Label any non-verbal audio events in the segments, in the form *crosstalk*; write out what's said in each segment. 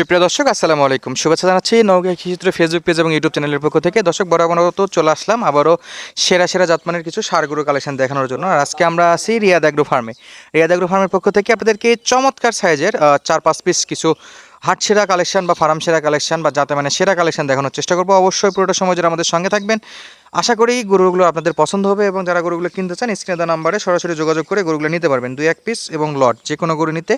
সুপ্রিয় দর্শক, আসসালামু আলাইকুম। শুভেচ্ছা জানাচ্ছি নৌকা কৃষিচিত্র ফেসবুক পেজ এবং ইউটিউব চ্যানেলের পক্ষ থেকে। দর্শক বরাবরত চলে আসলাম আবারও সেরা সেরা জাতমানের কিছু সারগুরু কালেকশন দেখানোর জন্য। আর আজকে আমরা আছি রিয়াদ অ্যাগ্রো ফার্মে রিয়াদ অ্যাগ্রো ফার্মের পক্ষ থেকে আপনাদেরকে চমৎকার সাইজের চার পাঁচ পিস কিছু হাট সেরা কালেকশন বা ফার্ম সেরা কালেকশন বা যাতে মানে সেরা কালেকশন দেখানোর চেষ্টা করব। অবশ্যই পুরোটা সময় যারা আমাদের সঙ্গে থাকবেন। আশা করি গরুগুলো আপনাদের পছন্দ হবে এবং যারা গরুগুলো কিনতে চান স্ক্রিনে দেওয়া নাম্বারে সরাসরি যোগাযোগ করে গরুগুলো নিতে পারবেন। দুই এক পিস এবং লট যে কোনো গরু নিতে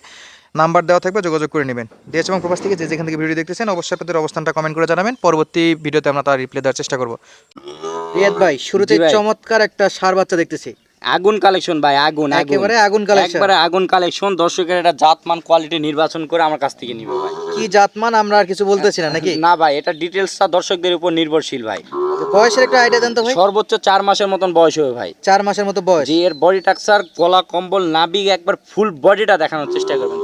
নাম্বার দেওয়া থাকবে যোগাযোগ করে নেবেন। দেশ এবং প্রবাস থেকে যে যেখান থেকে ভিডিও দেখতেছেন অবশ্যই আপনাদের অবস্থানটা কমেন্ট করে জানাবেন। পরবর্তী ভিডিওতে আমরা তার রিপ্লাই দেওয়ার চেষ্টা করব। রিয়াদ ভাই শুরুতে চমৎকার একটা সার বাচ্চা দেখতেছি। আগুন কালেকশন ভাই আগুন আগুন। একেবারে আগুন কালেকশন একবারে আগুন কালেকশন দর্শকের এটা জাতমান কোয়ালিটি নির্বাচন করে আমার কাছ থেকে নিবে ভাই। কি জাতমান আমরা আর কিছু বলতেছি না নাকি? না ভাই এটা ডিটেলসটা দর্শকদের উপর নির্ভরশীল ভাই। বয়সের একটা আইডিয়া দেন তো ভাই। সর্বোচ্চ চার মাসের মতন বয়স হবে ভাই। চার মাসের মতো বয়স। যে এর বডি টাকচার গলা কম্বল নাবি একবার ফুল বডিটা দেখানোর চেষ্টা করবেন।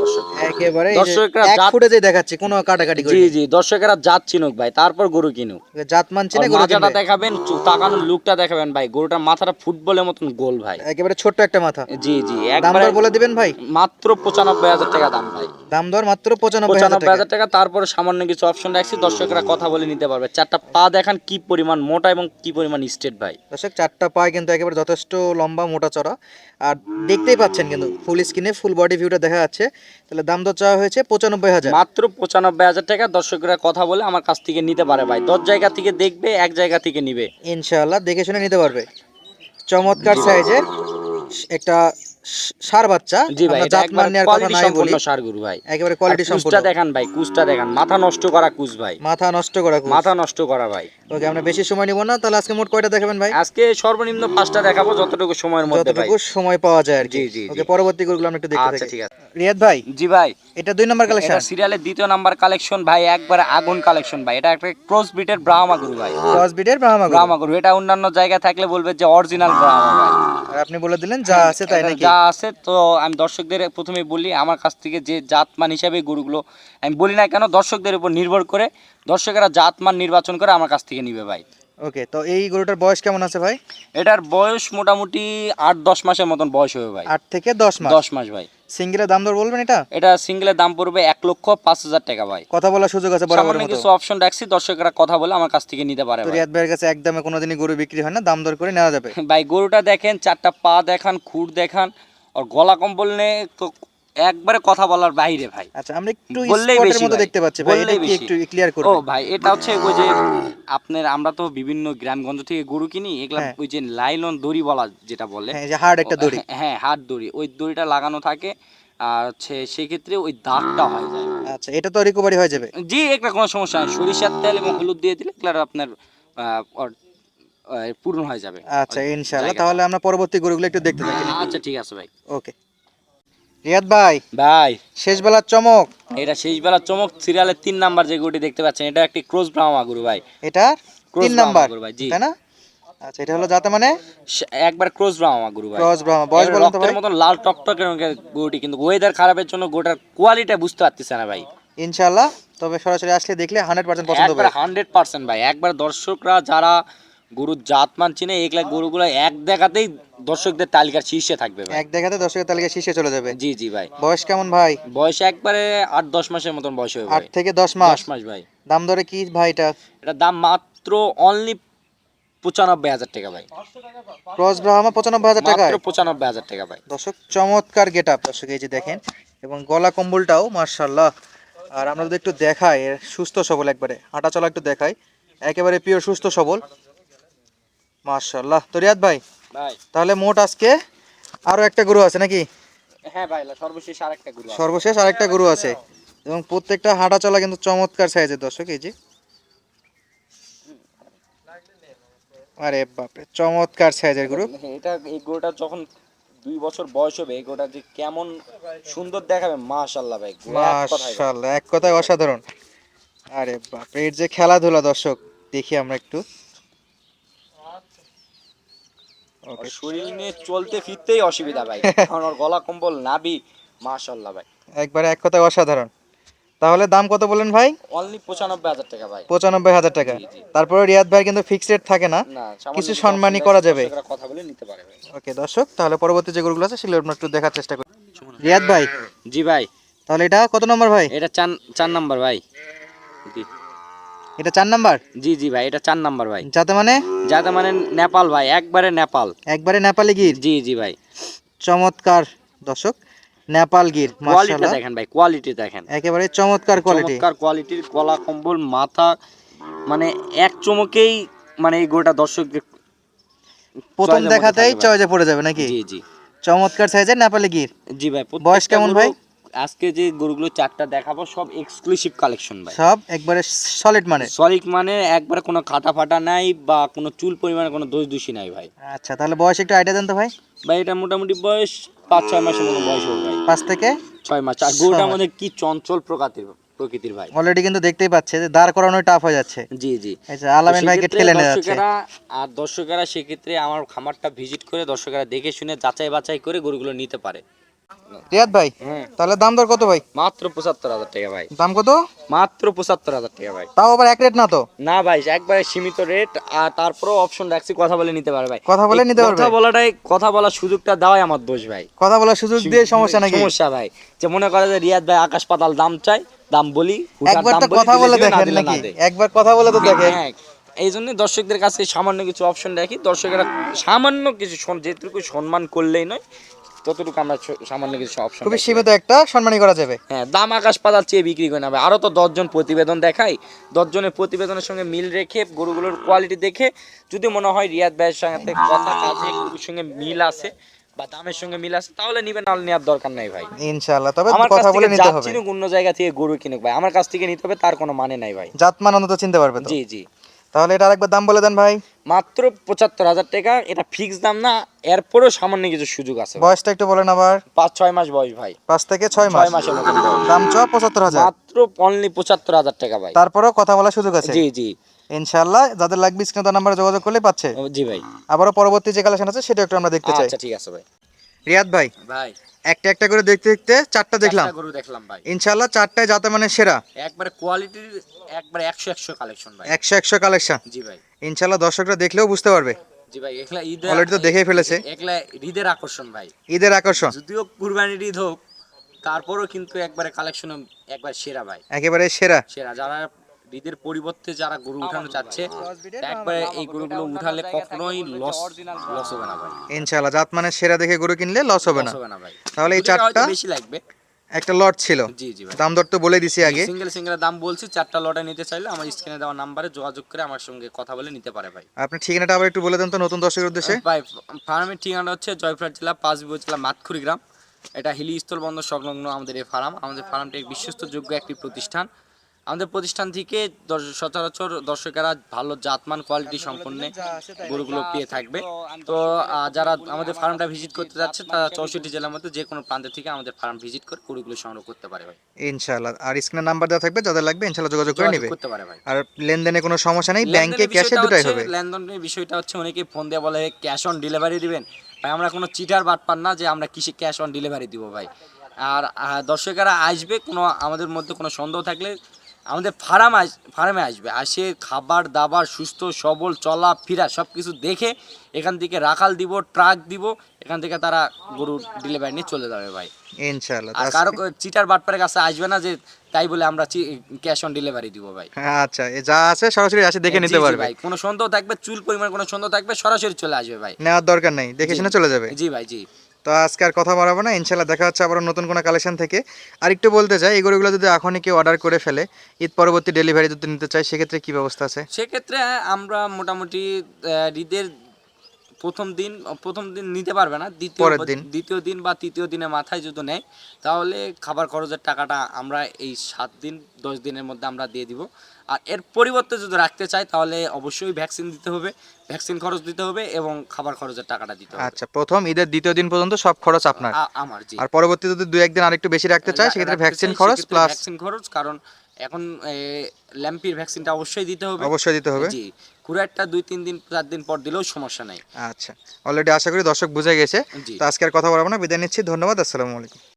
একেবারে দর্শকরা এক ফুটে যে দেখাচ্ছি কোনো কাটাকাটি জি জি দর্শকেরা জাত চিনুক ভাই তারপর গরু কিনুক। জাতমান চিনে আর মাথাটা দেখাবেন তাকানোর লুকটা দেখাবেন ভাই গরুটার মাথাটা ফুটবলের মতন গোল ভাই। একেবারে ছোট্ট একটা মাথা। জি জি দাম বলে দিবেন ভাই? মাত্র পঁচানব্বই হাজার টাকা দাম ভাই। দাম দর মাত্র পঁচানব্বই হাজার টাকা। তারপরে সামান্য কিছু অপশন রাখছি দর্শকরা কথা বলে নিতে পারবে। চারটা পা দেখান কি পরিমাণ মোটা এবং কি পরিমাণ স্টেট ভাই। দর্শক চারটা পা কিন্তু একেবারে যথেষ্ট লম্বা মোটা চড়া। আর দেখতেই পাচ্ছেন কিন্তু ফুল স্ক্রিনে ফুল বডি ভিউটা দেখা যাচ্ছে। তাহলে দাম দর চাওয়া হয়েছে পঁচানব্বই হাজার। মাত্র পঁচানব্বই হাজার টাকা দর্শকরা কথা বলে আমার কাছ থেকে নিতে পারে ভাই। দশ জায়গা থেকে দেখবে এক জায়গা থেকে নিবে। ইনশাআল্লাহ দেখে শুনে নিতে পারবে। চমৎকার সাইজের একটা সার বাচ্চা। জি ভাই একবার নেওয়ার কথা নাই বলি। সম্পূর্ণ সারগুরু ভাই। একেবারে কোয়ালিটি সম্পূর্ণ কুচটা দেখান ভাই কুচটা দেখান। মাথা নষ্ট করা কুচ ভাই। মাথা নষ্ট করা খুব মাথা নষ্ট করা ভাই। ওকে আমরা বেশি সময় নিব না তাহলে আজকে মোট কয়টা দেখাবেন ভাই? আজকে সর্বনিম্ন পাঁচটা দেখাবো যতটুকু সময়ের মধ্যে ভাই। যতটুকু সময় পাওয়া যায় আর জি, জি। ওকে পরবর্তী গরুগুলো আমরা একটু দেখতে থাকি। আচ্ছা ঠিক আছে। রিয়াদ ভাই? জি ভাই। এটা দুই নম্বর কালেকশন এটা সিরিয়ালের দ্বিতীয় নাম্বার কালেকশন ভাই একবারে আগুন কালেকশন ভাই। এটা একটা ক্রস বিটের ব্রাহ্মা গরু ভাই। ক্রস বিটের ব্রাহ্মা গরু ব্রাহ্মা গরু এটা অন্যান্য জায়গায় থাকলে বলবে যে অরিজিনাল ব্রাহ্মা ভাই। আর আপনি বলে দিলেন যা আছে তাই নাকি? যা আছে তো আমি দর্শকদের প্রথমে বলি আমার কাছ থেকে যে জাতমান হিসাবে গরুগুলো আমি বলি না কেন দর্শকদের উপর নির্ভর করে দর্শকেরা জাতমান নির্বাচন করে আমার কাছ থেকে নিবে ভাই। ওকে তো এই গরুটার বয়স কেমন আছে ভাই? এটার বয়স মোটামুটি আট দশ মাসের মতন বয়স হবে ভাই। আট থেকে দশ মাস? দশ মাস ভাই। সিঙ্গেলের দাম দর বলবেন এটা? এটা সিঙ্গেলের দাম পড়বে এক লক্ষ পাঁচ হাজার টাকা ভাই। কথা বলার সুযোগ আছে বরাবর সামান্য কিছু অপশন রাখছি দর্শকরা কথা বলে আমার কাছ থেকে নিতে পারে। রিয়াদ ভাইয়ের কাছে একদমে কোনোদিনই গরু বিক্রি হয় না দাম দর করে নেওয়া যাবে। ভাই গরুটা দেখেন চারটা পা দেখান খুর দেখান আর গলা কম্বল নে তো একবারে কথা বলার বাইরে ভাই। আচ্ছা আমরা একটু বললেই স্পটের মতো দেখতে পাচ্ছি ভাই এটা কি একটু ক্লিয়ার ও ভাই এটা হচ্ছে ওই যে আপনার আমরা তো বিভিন্ন গ্রামগঞ্জ থেকে গরু কিনি এগুলা হ্যাঁ। ওই যে লাইলন দড়ি বলা যেটা বলে। হ্যাঁ যে হার্ড একটা দড়ি। হ্যাঁ হাত দড়ি। ওই দড়িটা লাগানো থাকে আর হচ্ছে সেক্ষেত্রে ওই দাগটা হয়ে। যায় আচ্ছা এটা তো রিকভারি হয়ে যাবে। জি একটা কোনো সমস্যা নেই সরিষার তেল এবং হলুদ দিয়ে দিলে এগুলো আপনার পূর্ণ হয়ে যাবে। আচ্ছা ইনশাআল্লাহ। তাহলে আমরা পরবর্তী গরুগুলো একটু দেখতে থাকি। আচ্ছা ঠিক আছে ভাই। ওকে রিয়াদ ভাই ভাই। শেষ বেলার চমক। এটা শেষ বেলা চমক সিরিয়ালের তিন নাম্বার যে গরুটি দেখতে পাচ্ছেন এটা একটি ব্রাহ্মা গরু ভাই। এটা তিন নাম্বার গরু ভাই, জি। তাই না? আচ্ছা এটা হলো মানে? একবার ক্রোজ ব্রাহ্মা গরু ভাই। ক্রস ব্রাহ্মা বয়স বলুন তো ভাই। মতন লাল টকটকে গরুটি কিন্তু ওয়েদার খারাপের জন্য গোটার কোয়ালিটি বুঝতে পারতেছে না ভাই। ইনশাআল্লাহ তবে সরাসরি আসলে দেখলে হান্ড্রেড পার্সেন্ট পছন্দ হবে। হান্ড্রেড পার্সেন্ট ভাই একবার দর্শকরা যারা গরুর জাতমান চিনে এগুলা গরুগুলো এক দেখাতেই দর্শকদের তালিকার শীর্ষে থাকবে ভাই। এক দেখাতে দর্শকের তালিকা শীর্ষে চলে যাবে? জি জি ভাই। বয়স কেমন ভাই? বয়স একবারে আট দশ মাসের মতন বয়স হবে আট থেকে দশ মাস? দশ মাস ভাই। দাম ধরে কি ভাই এটা? এটা দাম মাত্র অনলি পঁচানব্বই হাজার টাকা ভাই। ক্রস ব্রাহ্মা পঁচানব্বই হাজার মাত্র পঁচানব্বই হাজার টাকা ভাই। দর্শক চমৎকার গেট আপ দর্শক এই যে দেখেন। এবং গলা কম্বলটাও মার্শাল্লাহ আর আমরা যদি একটু দেখাই সুস্থ সবল একবারে। হাঁটা চলা একটু দেখাই। একেবারে পিওর সুস্থ সবল। মার্শাল্লাহ তো রিয়াদ ভাই ভাই। তাহলে মোট আজকে আরও একটা গরু আছে নাকি? হ্যাঁ ভাই সর্বশেষ আরেকটা গরু আছে। সর্বশেষ আরেকটা গরু আছে। এবং প্রত্যেকটা হাঁটা চলা কিন্তু চমৎকার সাইজের দর্শক এই যে। আরে বাপরে চমৎকার সাইজের গরু। হ্যাঁ, এটা এই গরুটা যখন দুই বছর বয়স হবে এই গরুটা যে কেমন সুন্দর দেখাবে মাশাল্লাহ ভাই গরু এক কথায় মাশাআল্লাহ এক কথায় অসাধারণ। আরে বাপরে এর যে খেলাধুলা দর্শক দেখি আমরা একটু। শরীর নিয়ে চলতে ফিরতেই অসুবিধা ভাই। *laughs* কারণ ওর গলা কম্বল নাবি মাশাল্লাহ ভাই। একবারে এক কথায় অসাধারণ। তাহলে দাম কত বলেন ভাই? অনলি পঁচানব্বই হাজার টাকা ভাই। পঁচানব্বই হাজার টাকা। তারপরে রিয়াদ ভাই কিন্তু ফিক্সড রেট থাকে না। কিছু কিছু সম্মানী option করা যাবে। কথা বলে নিতে পারে ওকে দর্শক তাহলে পরবর্তী যেগুলো আছে সেগুলো আমরা একটু দেখার চেষ্টা করি। রিয়াদ ভাই। জি ভাই। তাহলে এটা কত নম্বর ভাই? এটা চার চার নাম্বার ভাই। জি। এটা চার নাম্বার? জি জি ভাই এটা চার নাম্বার ভাই। যাতে মানে? যাতে মানে নেপাল ভাই একবারে নেপাল। একবারে নেপালি গির? জি জি ভাই। চমৎকার দর্শক। নেপাল গির কোয়ালিটি দেখেন ভাই কোয়ালিটি দেখেন। একেবারে চমৎকার কোয়ালিটি চমৎকার কোয়ালিটির কলা কম্বল মাথা মানে এক চমকেই মানে এই গোটা দর্শকদের প্রথম দেখাতেই। চয়েজে পড়ে যাবে নাকি? জি জি। চমৎকার সাইজের নেপালি গির। জি ভাই বয়স কেমন ভাই? আজকে যে গরুগুলো চারটা দেখাবো সব এক্সক্লুসিভ কালেকশন ভাই। সব একবারে সলিড মানে? সলিড মানে একবারে কোনো কাটা ফাটা নাই বা কোনো চুল পরিমাণে কোনো দোষ দোষী নাই ভাই। আচ্ছা তাহলে বয়স একটু আইডিয়া দেন তো ভাই। ভাই এটা মোটামুটি বয়স পাঁচ ছয় মাসের মতো বয়স হবে ভাই। পাঁচ থেকে? ছয় মাস। আর গরুটা। মধ্যে কি চঞ্চল প্রকৃতির প্রকৃতির ভাই। অলরেডি কিন্তু দেখতেই পাচ্ছে যে দাঁড় করানো টাফ হয়ে যাচ্ছে। জি জি। আচ্ছা আলামিন ভাইকে ঠেলে নিয়ে যাচ্ছে। আর দর্শকেরা সেক্ষেত্রে আমার খামারটা ভিজিট করে দর্শকেরা দেখে শুনে যাচাই বাছাই করে গরুগুলো নিতে পারে। রিয়াদ ভাই হ্যাঁ তাহলে দাম দর কত ভাই? মাত্র পঁচাত্তর হাজার টাকা ভাই। দাম কত? মাত্র পঁচাত্তর হাজার টাকা ভাই। তাও আবার এক রেট না তো? না ভাই একবারে সীমিত রেট আর তারপরেও অপশন রাখছি কথা বলে নিতে পারবে ভাই। কথা বলে নিতে পারবে? কথা বলাটাই কথা বলার সুযোগটা দেওয়াই আমার দোষ ভাই। কথা বলার সুযোগ দিয়ে সমস্যা নাকি? সমস্যা ভাই। যে মনে করে যে রিয়াদ ভাই আকাশ পাতাল দাম চাই দাম বলি একবার তো কথা বলে দেখেন নাকি? একবার কথা বলে তো দেখেন। হ্যাঁ। এই জন্য দর্শকদের কাছে সামান্য কিছু অপশন রাখি। দর্শকেরা সামান্য কিছু যেটুকু সম্মান করলেই নয় ততটুকু আমরা সামান্য কিছু অপশন খুবই সীমিত একটা করা যাবে। হ্যাঁ দাম আকাশ পাতাল চেয়ে বিক্রি করে নেবে। আরও তো দশজন প্রতিবেদন দেখাই। দশজনের প্রতিবেদনের সঙ্গে মিল রেখে গরুগুলোর কোয়ালিটি দেখে যদি মনে হয় রিয়াদ ভাইয়ের সঙ্গে কথা কাজে সঙ্গে মিল আছে বা দামের সঙ্গে মিল আছে তাহলে নিবেন নাহলে নেওয়ার দরকার নাই ভাই। ইনশাআল্লাহ তবে আমার কথা বলে থেকে নিতে হবে। অন্য জায়গা থেকে গরু কিনুক ভাই। আমার কাছ থেকে নিতে হবে তার কোনো মানে নাই ভাই। জাতমান অন্তত চিনতে পারবে জি জি। তাহলে এটা আরেকবার দাম বলে দেন ভাই। মাত্র পঁচাত্তর হাজার টাকা এটা ফিক্স দাম না এরপরেও সামান্য কিছু সুযোগ আছে বয়সটা একটু বলেন আবার। পাঁচ ছয় মাস বয়স ভাই। পাঁচ থেকে ছয় মাস। ছয় মাসের মতো দাম চ পঁচাত্তর হাজার। মাত্র অনলি পঁচাত্তর হাজার টাকা ভাই। তারপরেও কথা বলার সুযোগ আছে? জি জি। ইনশাআল্লাহ যাদের লাগবে স্ক্রিনে নাম্বারে যোগাযোগ করলে পাচ্ছে। জি ভাই। আবারও পরবর্তী যে কালেকশন আছে সেটা একটু আমরা দেখতে চাই। আচ্ছা ঠিক আছে ভাই। রিয়াদ ভাই ভাই। একটা একটা করে দেখতে দেখতে চারটা দেখলাম। গরু দেখলাম ভাই। ইনশাআল্লাহ চারটায় যাতে মানে সেরা। একবারে কোয়ালিটির একবারে একশো একশো কালেকশন ভাই। একশো একশো কালেকশন জি ভাই। ইনশাআল্লাহ দর্শকরা দেখলেও বুঝতে পারবে। জি ভাই একলা ঈদ অলরেডি তো দেখেই ফেলেছে। একলা ঈদের আকর্ষণ ভাই। ঈদের আকর্ষণ। যদিও কুরবানির ঈদ হোক তারপরেও কিন্তু একবারে কালেকশন একবার সেরা ভাই। একেবারে সেরা। সেরা যারা ঈদের পরিবর্তে যারা গরু উঠানো চাচ্ছে একবারে এই গরুগুলো উঠালে কখনোই লস লস হবে না ভাই। ইনশাআল্লাহ জাত মানে সেরা দেখে গরু কিনলে লস হবে না। তাহলে এই চারটা বেশি লাগবে। একটা লট ছিল। জি জি ভাই। দাম দর তো বলে দিছি আগে। সিঙ্গেল সিঙ্গেল দাম বলছি চারটা লটে নিতে চাইলে আমার স্ক্রিনে দেওয়া নাম্বারে যোগাযোগ করে আমার সঙ্গে কথা বলে নিতে পারে ভাই। আপনি ঠিকানাটা আবার একটু বলে দেন তো নতুন দর্শকের উদ্দেশ্যে। ভাই ফার্মের ঠিকানা হচ্ছে জয়পুরহাট জেলা পাঁচবিবো জেলা মাতখুরি গ্রাম। এটা হিলি স্থল বন্দর সংলগ্ন আমাদের এই ফার্ম আমাদের ফার্মটি এক বিশ্বস্তযোগ্য একটি প্রতিষ্ঠান। আমাদের প্রতিষ্ঠান থেকে সচরাচর দর্শকেরা ভালো জাতমান কোয়ালিটি সম্পন্ন গরুগুলো পেয়ে থাকবে। তো যারা আমাদের ফার্মটা ভিজিট করতে যাচ্ছে তারা চৌষট্টি জেলার মধ্যে যে কোনো প্রান্ত থেকে আমাদের ফার্ম ভিজিট করে গরুগুলো সংগ্রহ করতে পারে ভাই। ইনশাআল্লাহ। আর স্ক্রিনে নাম্বার দেওয়া থাকবে যাদের লাগবে ইনশাআল্লাহ যোগাযোগ করে নেবে। করতে পারে ভাই। আর লেনদেনে কোনো সমস্যা নেই ব্যাংকে লেনদেনের ক্যাশে বিষয়টা দুটাই হচ্ছে- হবে। লেনদেনের বিষয়টা হচ্ছে অনেকেই ফোন দিয়ে বলে ক্যাশ অন ডেলিভারি দিবেন? ভাই আমরা কোনো চিটার বাট পান না যে আমরা কিসে ক্যাশ অন ডেলিভারি দিব ভাই। আর দর্শকেরা আসবে কোনো আমাদের মধ্যে কোনো সন্দেহ থাকলে আমাদের ফার্ম আস ফার্মে আসবে। আসে খাবার দাবার সুস্থ সবল চলা ফিরা সব কিছু দেখে এখান থেকে রাখাল দিব ট্রাক দিব এখান থেকে তারা গরু ডেলিভারি নিয়ে চলে যাবে ভাই। ইনশাআল্লাহ আর কারও চিটার বাটপারের কাছে আসবে না যে তাই বলে আমরা ক্যাশ অন ডেলিভারি দিব ভাই। আচ্ছা এ যা আছে সরাসরি আসে দেখে জি, নিতে পারবে। ভাই কোনো সন্দেহ থাকবে চুল পরিমাণ কোনো সন্দেহ থাকবে সরাসরি চলে আসবে ভাই। নেওয়ার দরকার নেই দেখে শুনে চলে যাবে। জি ভাই জি। তো আজকে আর কথা বাড়াবো না। ইনশাল্লাহ দেখা হচ্ছে আবার নতুন কোনো কালেকশন থেকে। আর একটু বলতে চাই এই গরুগুলো যদি এখনই কেউ অর্ডার করে ফেলে ঈদ পরবর্তী ডেলিভারি যদি নিতে চাই সেক্ষেত্রে কি ব্যবস্থা আছে? সেক্ষেত্রে আমরা মোটামুটি ঈদের প্রথম দিন প্রথম দিন নিতে পারবে না দ্বিতীয় পরের দিন। দ্বিতীয় দিন বা তৃতীয় দিনের মাথায় যদি নেয় তাহলে খাবার খরচের টাকাটা আমরা এই সাত দিন দশ দিনের মধ্যে আমরা দিয়ে দিব। আর এর পরিবর্তে যদি রাখতে চাই তাহলে অবশ্যই ভ্যাকসিন দিতে হবে ভ্যাকসিন খরচ দিতে হবে এবং খাবার খরচের টাকাটা দিতে হবে। আচ্ছা প্রথম ঈদের দ্বিতীয় দিন পর্যন্ত সব খরচ আপনার। আমার জি। আর পরবর্তী যদি দু একদিন আরেকটু বেশি রাখতে চাই সেক্ষেত্রে ভ্যাকসিন খরচ প্লাস ভ্যাকসিন খরচ কারণ এখন ল্যাম্পির ভ্যাকসিনটা অবশ্যই দিতে হবে। অবশ্যই দিতে হবে। জি কুড়ারটা দুই তিন দিন চার দিন পর দিলেও সমস্যা নাই। আচ্ছা অলরেডি আশা করি দর্শক বুঝে গেছে। তো আজকে আর কথা বলব না বিদায় নিচ্ছি ধন্যবাদ আসসালামু আলাইকুম।